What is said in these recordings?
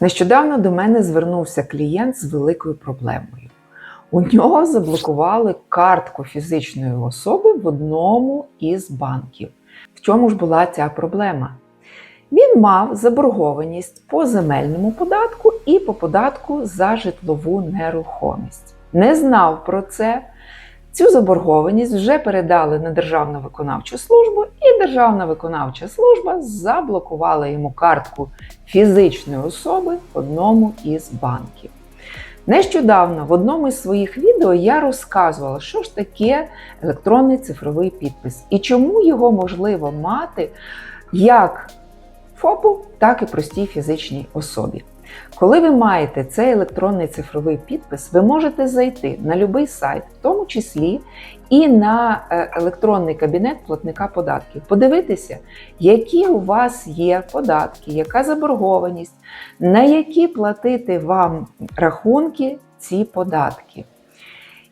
Нещодавно до мене звернувся клієнт з великою проблемою. У нього заблокували картку фізичної особи в одному із банків. В чому ж була ця проблема? Він мав заборгованість по земельному податку і по податку за житлову нерухомість. Не знав про це. Цю заборгованість вже передали на Державну виконавчу службу, і Державна виконавча служба заблокувала йому картку фізичної особи в одному із банків. Нещодавно в одному із своїх відео я розказувала, що ж таке електронний цифровий підпис і чому його можливо мати як ФОПу, так і простій фізичній особі. Коли ви маєте цей електронний цифровий підпис, ви можете зайти на будь-який сайт, в тому числі і на е, електронний кабінет платника податків, подивитися, які у вас є податки, яка заборгованість, на які платити вам рахунки ці податки.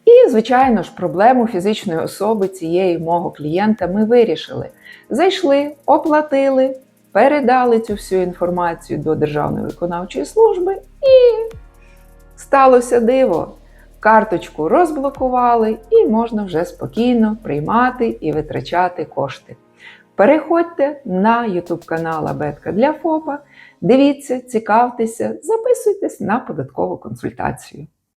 І, звичайно ж, проблему фізичної особи цієї мого клієнта ми вирішили. Зайшли, оплатили, передали цю всю інформацію до Державної виконавчої служби і сталося диво. Карточку розблокували і можна вже спокійно приймати і витрачати кошти. Переходьте на YouTube канал Абетка для ФОПа, дивіться, цікавтеся, записуйтесь на податкову консультацію.